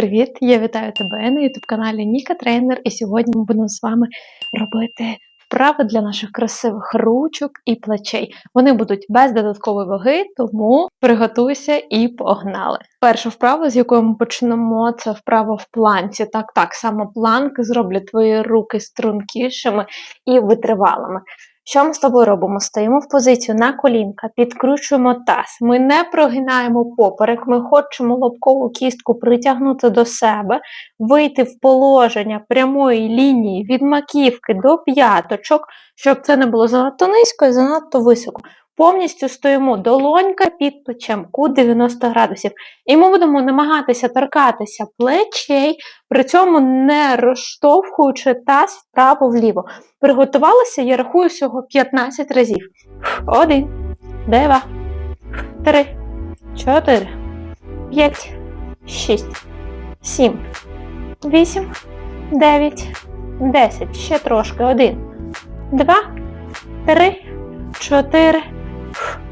Привіт! Я вітаю тебе на youtube каналі Ніка Тренер. І сьогодні ми будемо з вами робити вправи для наших красивих ручок і плечей. Вони будуть без додаткової ваги, тому приготуйся і погнали. Перша вправа, з якої ми почнемо, це вправа в планці. Так, так, саме планки зроблять твої руки стрункішими і витривалими. Що ми з тобою робимо? Стоїмо в позицію на колінка, підкручуємо таз. Ми не прогинаємо поперек, ми хочемо лобкову кістку притягнути до себе, вийти в положення прямої лінії від маківки до п'яточок, щоб це не було занадто низько і занадто високо. Повністю стоїмо долонька під плечем, кут 90 градусів. І ми будемо намагатися торкатися плечей, при цьому не розштовхуючи таз вправо-вліво. Приготувалися, я рахую всього 15 разів. Один, два, три, чотири, п'ять, шість, сім, вісім, дев'ять, десять. Ще трошки. Один, два, три, чотири.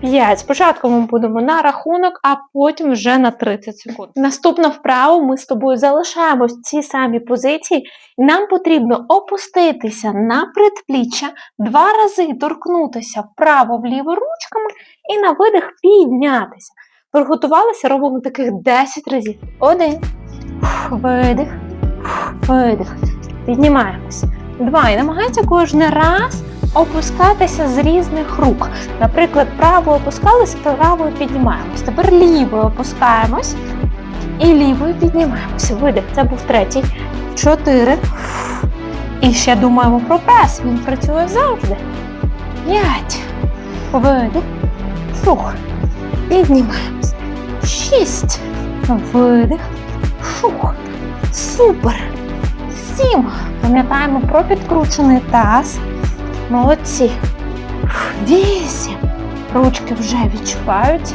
5. Спочатку ми будемо на рахунок, а потім вже на 30 секунд. Наступна вправа ми з тобою залишаємось в цій самій позиції, і нам потрібно опуститися на предпліччя, два рази торкнутися вправо-вліво ручками і на видих піднятися. Приготувалися, робимо таких 10 разів. Один. Видих. Видих. Піднімаємось. Два. І намагається кожен раз опускатися з різних рук. Наприклад, правою опускалися, правою піднімаємось. Тепер лівою опускаємось і лівою піднімаємося. Видих, це був третій. Чотири. І ще думаємо про прес. Він працює завжди. П'ять. Видих. Фух. Піднімаємось. Шість. Видих. Фух. Супер. Сім. Пам'ятаємо про підкручений таз. Молодці. Вісім. Ручки вже відчуваються.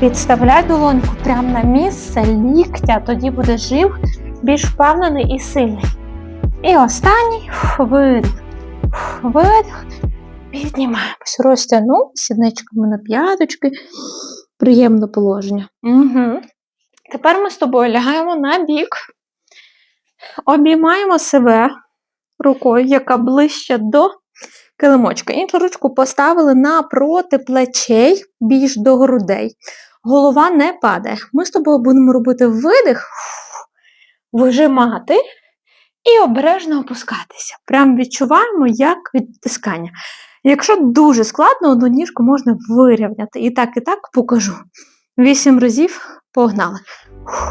Підставляй долоньку прямо на місце ліктя, тоді буде жив більш впевнений і сильний. І останній видих. Видих. Піднімаємось. Розтягнув сідничками на п'яточки. Приємне положення. Угу. Тепер ми з тобою лягаємо на бік. Обіймаємо себе рукою, яка ближче до килимочка. Іншу ручку поставили напроти плечей, більш до грудей. Голова не падає. Ми з тобою будемо робити видих, вижимати і обережно опускатися. Прям відчуваємо, як відтискання. Якщо дуже складно, одну ніжку можна вирівняти. І так, і так покажу. Вісім разів погнали.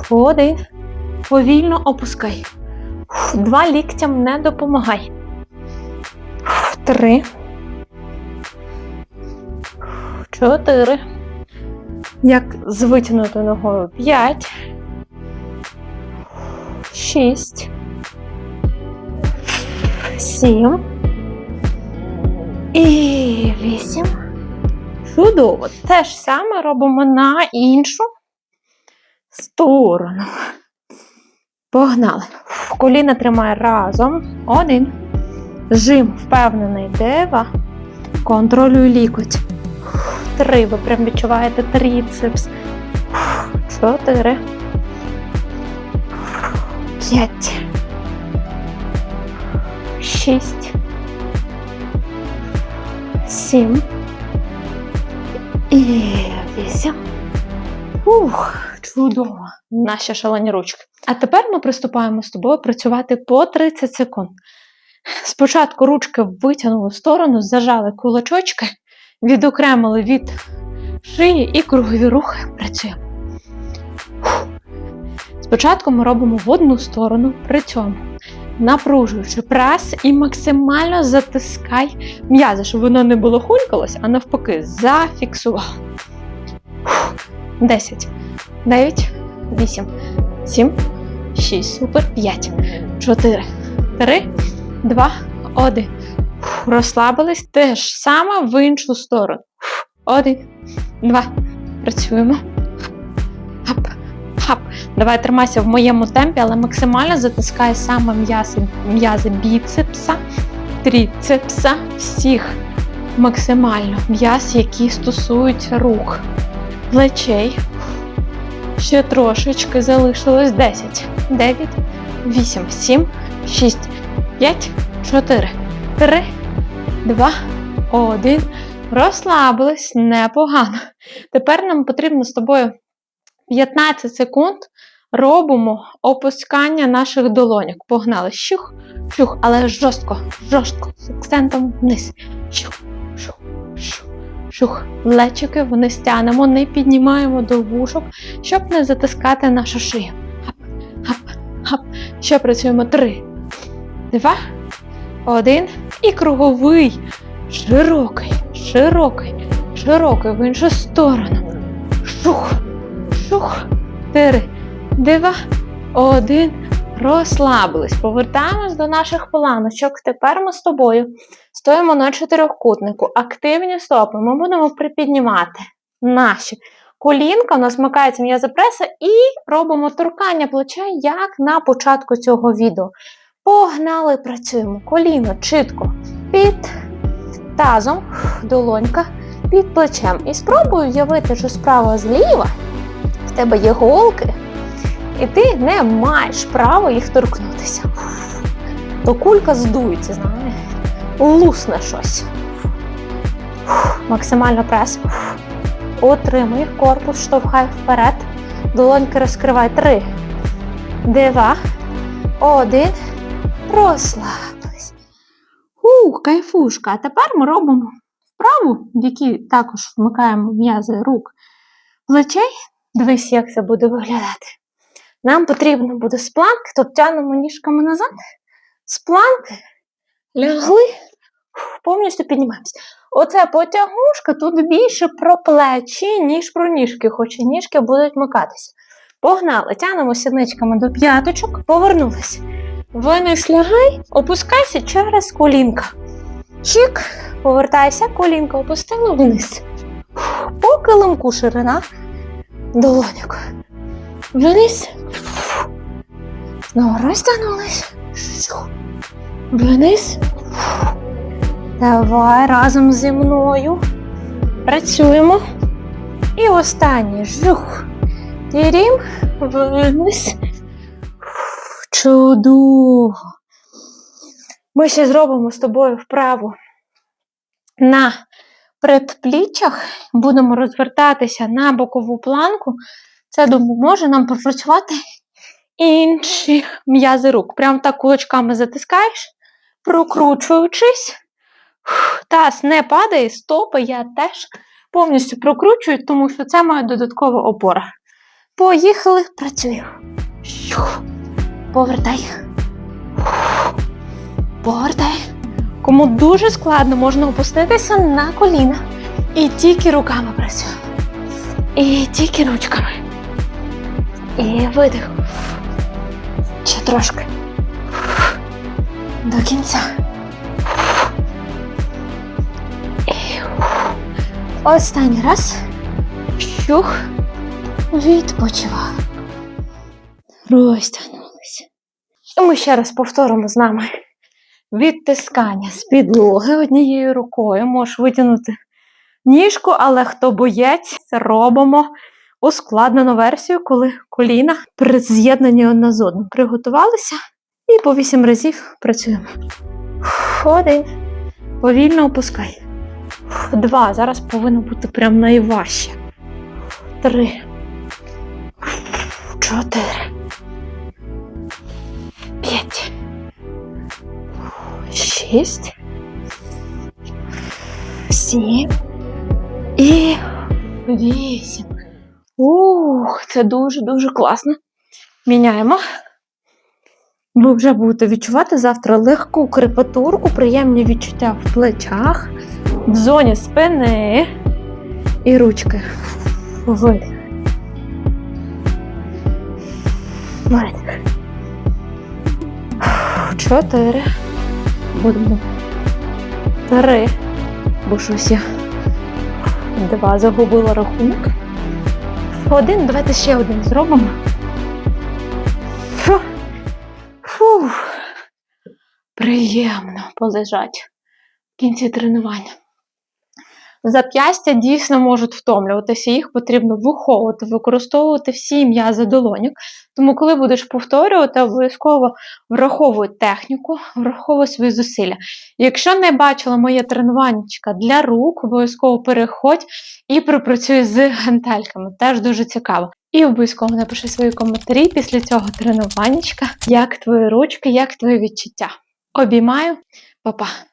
Один. Повільно опускай. Два ліктям не допомагай. Три. Чотири. Як з витягнутою ногою. П'ять. Шість. Сім. І вісім. Чудово. Те ж саме робимо на іншу сторону. Погнали. Коліна тримає разом. Один. Жим впевнений. Два. Контролюй лікоть. Три. Ви прям відчуваєте трицепс. Чотири. П'ять. Шість. Сім. І вісім. Ух, чудово. Наші шалені ручки. А тепер ми приступаємо з тобою працювати по 30 секунд. Спочатку ручки витягнули в сторону, зажали кулачочки, відокремили від шиї і кругові рухи. Працюємо. Спочатку ми робимо в одну сторону, при цьому напружуючи прес і максимально затискай м'язи, щоб воно не було хулькалось, а навпаки, зафіксував. 10, 9, 8, 7, 6, супер, 5, 4, 3, 2, 1. Розслабились те ж саме в іншу сторону. Один, два. Працюємо. Хап, хап. Давай тримайся в моєму темпі, але максимально затискай саме м'язи м'язи біцепса, тріцепса, всіх максимально м'яз, які стосуються рук, плечей. Ще трошечки залишилось 10, 9, 8, 7, 6, 5, 4, 3, 2, 1. Розслабились непогано. Тепер нам потрібно з тобою 15 секунд робимо опускання наших долоньок. Погнали. Щух, щух, але жорстко, жорстко, з акцентом вниз. Щух, щух, щух, щух. Плечики вниз тянемо, не піднімаємо до вушок, щоб не затискати нашу шию. Хап. Ще працюємо. Три, два, один. І круговий. Широкий, широкий, широкий в іншу сторону. Шух, шух. Три, два, один. Розслабились. Повертаємось до наших планочок. Тепер ми з тобою стоїмо на чотирьохкутнику. Активні стопи. Ми будемо припіднімати наші колінка. У нас вмикається м'яза преса і робимо торкання плеча, як на початку цього відео. Погнали, працюємо. Коліно чітко під тазом, долонька під плечем. І спробуй уявити, що справа зліва в тебе є голки, і ти не маєш права їх торкнутися. То кулька здується, знаєш, лусне щось. Максимально прес. Отримуй корпус, штовхай вперед. Долоньки розкривай. Три, два, один. Розслабились. Ух, кайфушка. А тепер ми робимо вправу, в якій також вмикаємо м'язи рук плечей. Дивись, як це буде виглядати. Нам потрібно буде з планки, тобто тягнемо ніжками назад, з планки лягли, повністю піднімаємося. Оце потягушка тут більше про плечі, ніж про ніжки, хоч і ніжки будуть вмикатися. Погнали, тягнемо сідничками до п'яточок, повернулися. Вниз лягай, опускайся через колінка. Чик, повертайся, колінка опустила вниз. По килимку ширина долоньок. Вниз. Знову розтягнулись. Вниз. Давай разом зі мною. Працюємо. І останній жух. Тірім. Вниз. Чудово. Ми ще зробимо з тобою вправу на предпліччях. Будемо розвертатися на бокову планку. Це допоможе нам попрацювати інші м'язи рук. Прям так кулачками затискаєш, прокручуючись. Таз не падає, стопи я теж повністю прокручую, тому що це моя додаткова опора. Поїхали, працюю. Повертай. Повертай. Кому дуже складно, можна опуститися на коліна. І тільки руками працюємо. І тільки ручками. І видих. Ще трошки. До кінця. Останній раз. Щух. Відпочиваю. Розтягнулися. І ми ще раз повторимо з нами відтискання з підлоги однією рукою. Можеш витягнути ніжку, але хто боєць, робимо ускладнену версію, коли коліна з'єднані одна з одним. Приготувалися і по вісім разів працюємо. Один. Повільно опускай. Два. Зараз повинно бути прям найважче. Три. Чотири. П'ять. Шість. Сім. І вісім. Ух, це дуже-дуже класно. Міняємо. Ви вже будете відчувати завтра легку крепатурку, приємні відчуття в плечах, в зоні спини і ручки. Видих. Видих. Чотири. Будемо. Три. Бо щось я. Два. Загубила рахунок. Один, давайте ще один зробимо. Фу. Фу. Приємно полежать в кінці тренування. Зап'ястя дійсно можуть втомлюватися, їх потрібно виховувати, використовувати всі м'язи долоньок. Тому, коли будеш повторювати, обов'язково враховуй техніку, враховуй свої зусилля. Якщо не бачила моє тренуваннячка для рук, обов'язково переходь і пропрацюй з гантельками. Теж дуже цікаво. І обов'язково напиши свої коментарі після цього тренуваннячка, як твої ручки, як твої відчуття. Обіймаю, Па-па!